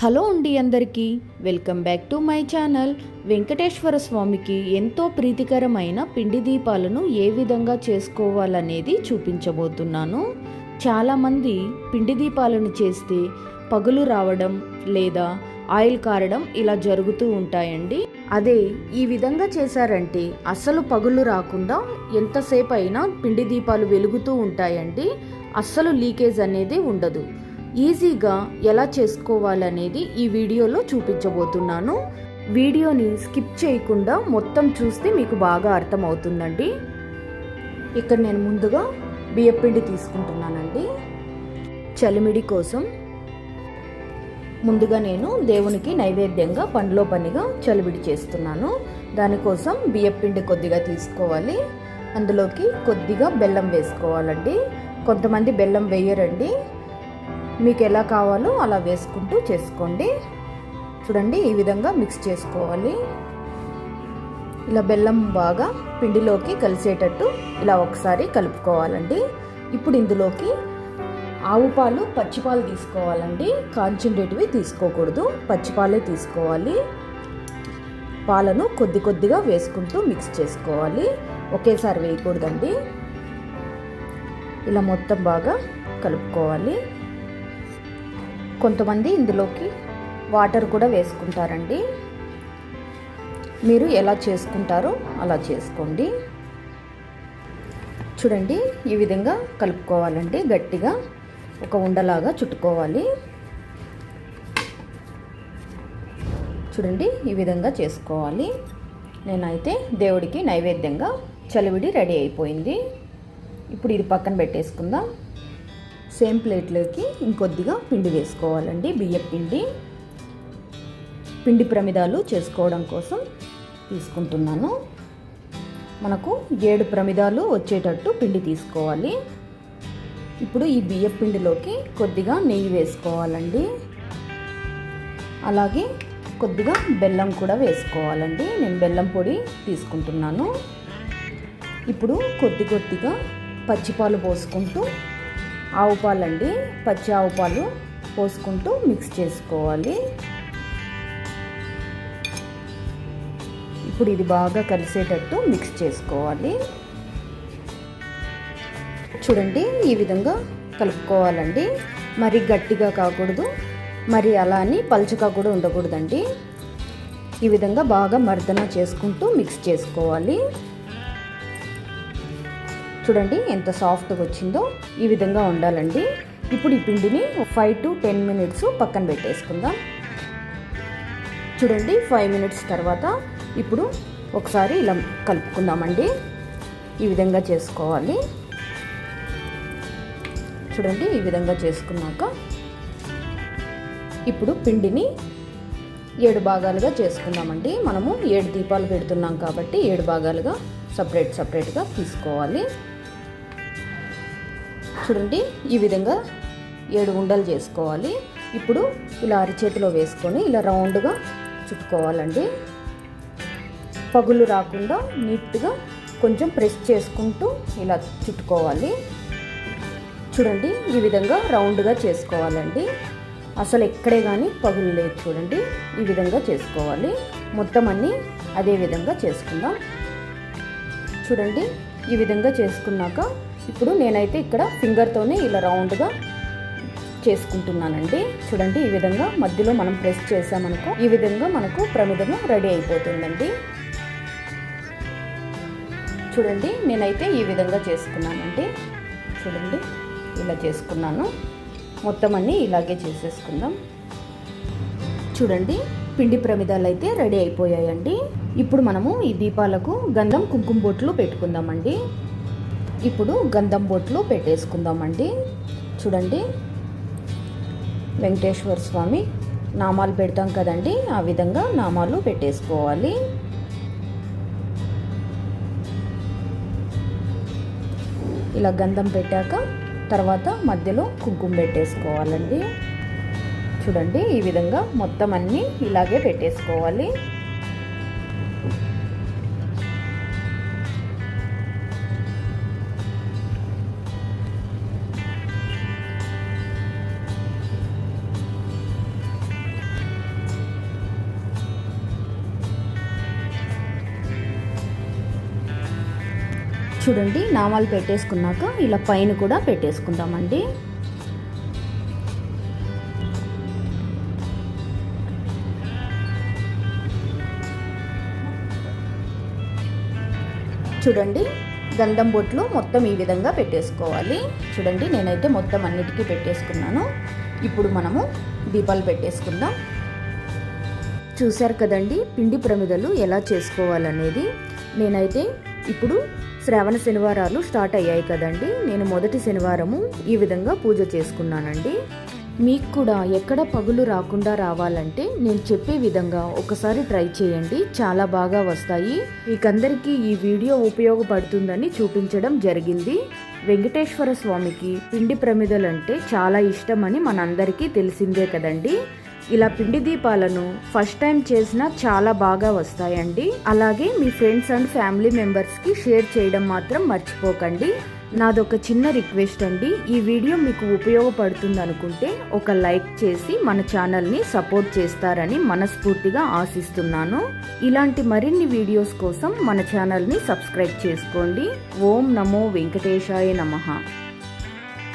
Hello అండి అందరికీ welcome back to my channel. Venkateswara స్వామికి ఎంతో ప్రీతికరమైన పిండి దీపాలను ఏ విధంగా చేసుకోవాలనేది చూపించబోతున్నాను. చాలామంది పిండి దీపాలను చేస్తే పగులు రావడం లేదా ఆయిల్ కారడం ఇలా జరుగుతూ ఉంటాయండి. అదే ఈ విధంగా చేశారంటే అస్సలు పగులు రాకుండా ఎంతసేపు అయినా పిండి దీపాలు వెలుగుతూ ఉంటాయండి. అస్సలు లీకేజ్ అనేది ఉండదు. ఈజీగా ఎలా చేసుకోవాలనేది ఈ వీడియోలో చూపించబోతున్నాను. వీడియోని స్కిప్ చేయకుండా మొత్తం చూస్తే మీకు బాగా అర్థమవుతుందండి. ఇక్కడ నేను ముందుగా బియ్యపిండి తీసుకుంటున్నానండి. చలిమిడి కోసం ముందుగా నేను దేవునికి నైవేద్యంగా పండ్లో పనిగా చలివిడి చేస్తున్నాను. దానికోసం బియ్యపిండి కొద్దిగా తీసుకోవాలి. అందులోకి కొద్దిగా బెల్లం వేసుకోవాలండి. కొంతమంది బెల్లం వేయరండి. మీకు ఎలా కావాలో అలా వేసుకుంటూ చేసుకోండి. చూడండి ఈ విధంగా మిక్స్ చేసుకోవాలి. ఇలా బెల్లం బాగా పిండిలోకి కలిసేటట్టు ఇలా ఒకసారి కలుపుకోవాలండి. ఇప్పుడు ఇందులోకి ఆవు పాలు పచ్చిపాలు తీసుకోవాలండి. కాన్సన్ట్రేటివి తీసుకోకూడదు. పచ్చిపాలే తీసుకోవాలి. పాలను కొద్ది కొద్దిగా వేసుకుంటూ మిక్స్ చేసుకోవాలి. ఒకేసారి వేయకూడదండి. ఇలా మొత్తం బాగా కలుపుకోవాలి. కొంతమంది ఇందులోకి వాటర్ కూడా వేసుకుంటారండి. మీరు ఎలా చేసుకుంటారో అలా చేసుకోండి. చూడండి ఈ విధంగా కలుపుకోవాలండి. గట్టిగా ఒక ఉండలాగా చుట్టుకోవాలి. చూడండి ఈ విధంగా చేసుకోవాలి. నేనైతే దేవుడికి నైవేద్యంగా చలివిడి రెడీ అయిపోయింది. ఇప్పుడు ఇది పక్కన పెట్టేసుకుందాం. సేమ్ ప్లేట్లోకి ఇంకొద్దిగా పిండి వేసుకోవాలండి. బియ్య పిండి పిండి ప్రమిదాలు చేసుకోవడం కోసం తీసుకుంటున్నాను. మనకు ఏడు ప్రమిదాలు వచ్చేటట్టు పిండి తీసుకోవాలి. ఇప్పుడు ఈ బియ్య పిండిలోకి కొద్దిగా నెయ్యి వేసుకోవాలండి. అలాగే కొద్దిగా బెల్లం కూడా వేసుకోవాలండి. నేను బెల్లం పొడి తీసుకుంటున్నాను. ఇప్పుడు కొద్ది కొద్దిగా పచ్చిపాలు పోసుకుంటూ ఆవు పాలండి పచ్చి ఆవు పాలు పోసుకుంటూ మిక్స్ చేసుకోవాలి. ఇప్పుడు ఇది బాగా కలిసేటట్టు మిక్స్ చేసుకోవాలి. చూడండి ఈ విధంగా కలుపుకోవాలండి. మరి గట్టిగా కాకూడదు మరి అలా అని పలుచగా కూడా ఉండకూడదండి. ఈ విధంగా బాగా మర్దన చేసుకుంటూ మిక్స్ చేసుకోవాలి. చూడండి ఎంత సాఫ్ట్గా వచ్చిందో ఈ విధంగా ఉండాలండి. ఇప్పుడు ఈ పిండిని ఫైవ్ టు టెన్ మినిట్స్ పక్కన పెట్టేసుకుందాం. చూడండి ఫైవ్ మినిట్స్ తర్వాత ఇప్పుడు ఒకసారి ఇలా కలుపుకుందామండి. ఈ విధంగా చేసుకోవాలి. చూడండి ఈ విధంగా చేసుకున్నాక ఇప్పుడు పిండిని ఏడు భాగాలుగా చేసుకుందామండి. మనము ఏడు దీపాలు పెడుతున్నాం కాబట్టి ఏడు భాగాలుగా సపరేట్ సపరేట్గా తీసుకోవాలి. చూడండి ఈ విధంగా ఏడు ఉండలు చేసుకోవాలి. ఇప్పుడు ఇలా అరిచేతిలో వేసుకొని ఇలా రౌండ్గా చుట్టుకోవాలండి. పగులు రాకుండా నీట్గా కొంచెం ప్రెస్ చేసుకుంటూ ఇలా చుట్టుకోవాలి. చూడండి ఈ విధంగా రౌండ్గా చేసుకోవాలండి. అసలు ఎక్కడే కానీ పగులు లేదు చూడండి ఈ విధంగా చేసుకోవాలి. మొత్తం అన్నీ అదే విధంగా చేసుకుందాం. చూడండి ఈ విధంగా చేసుకున్నాక ఇప్పుడు నేనైతే ఇక్కడ ఫింగర్తోనే ఇలా రౌండ్గా చేసుకుంటున్నానండి. చూడండి ఈ విధంగా మధ్యలో మనం ప్రెస్ చేసామనుకో ఈ విధంగా మనకు ప్రమిదము రెడీ అయిపోతుందండి. చూడండి నేనైతే ఈ విధంగా చేసుకున్నానండి. చూడండి ఇలా చేసుకున్నాను. మొత్తం అన్నీ ఇలాగే చేసేసుకుందాం. చూడండి పిండి ప్రమిదాలు అయితే రెడీ అయిపోయాయండి. ఇప్పుడు మనము ఈ దీపాలకు గంధం కుంకుమ బొట్లు పెట్టుకుందామండి. ఇప్పుడు గంధం బొట్లు పెట్టేసుకుందామండి. చూడండి. వెంకటేశ్వర స్వామి నామాలు పెడతాం కదండి. ఆ విధంగా నామాలు పెట్టేసుకోవాలి. ఇలా గంధం పెట్టాక తర్వాత మధ్యలో కుంకుమ పెట్టేసుకోవాలండి. చూడండి ఈ విధంగా మొత్తం అన్నీ ఇలాగే పెట్టేసుకోవాలి. చూడండి నామాలు పెట్టేసుకున్నాక ఇలా పైన కూడా పెట్టేసుకుందామండి. చూడండి గంధం బొట్లు మొత్తం ఈ విధంగా పెట్టేసుకోవాలి. చూడండి నేనైతే మొత్తం అన్నిటికీ పెట్టేసుకున్నాను. ఇప్పుడు మనము దీపాలు పెట్టేసుకుందాం. చూశారు కదండి పిండి ప్రమిదలు ఎలా చేసుకోవాలనేది. నేనైతే ఇప్పుడు శ్రావణ శనివారాలు స్టార్ట్ అయ్యాయి కదండి. నేను మొదటి శనివారము ఈ విధంగా పూజ చేసుకున్నానండి. మీకు కూడా ఎక్కడ పగులు రాకుండా రావాలంటే నేను చెప్పే విధంగా ఒకసారి ట్రై చేయండి. చాలా బాగా వస్తాయి. మీకందరికీ ఈ వీడియో ఉపయోగపడుతుందని చూపించడం జరిగింది. వెంకటేశ్వర స్వామికి పిండి ప్రమిదలంటే చాలా ఇష్టమని మనందరికీ తెలిసిందే కదండి. ఇలా పిండి దీపాలను ఫస్ట్ టైం చేసినా చాలా బాగా వస్తాయండి. అలాగే మీ ఫ్రెండ్స్ అండ్ ఫ్యామిలీ మెంబర్స్కి షేర్ చేయడం మాత్రం మర్చిపోకండి. నాదొక చిన్న రిక్వెస్ట్ అండి. ఈ వీడియో మీకు ఉపయోగపడుతుంది అనుకుంటే ఒక లైక్ చేసి మన ఛానల్ని సపోర్ట్ చేస్తారని మనస్ఫూర్తిగా ఆశిస్తున్నాను. ఇలాంటి మరిన్ని వీడియోస్ కోసం మన ఛానల్ని సబ్స్క్రైబ్ చేసుకోండి. ఓం నమో వెంకటేశాయ నమః.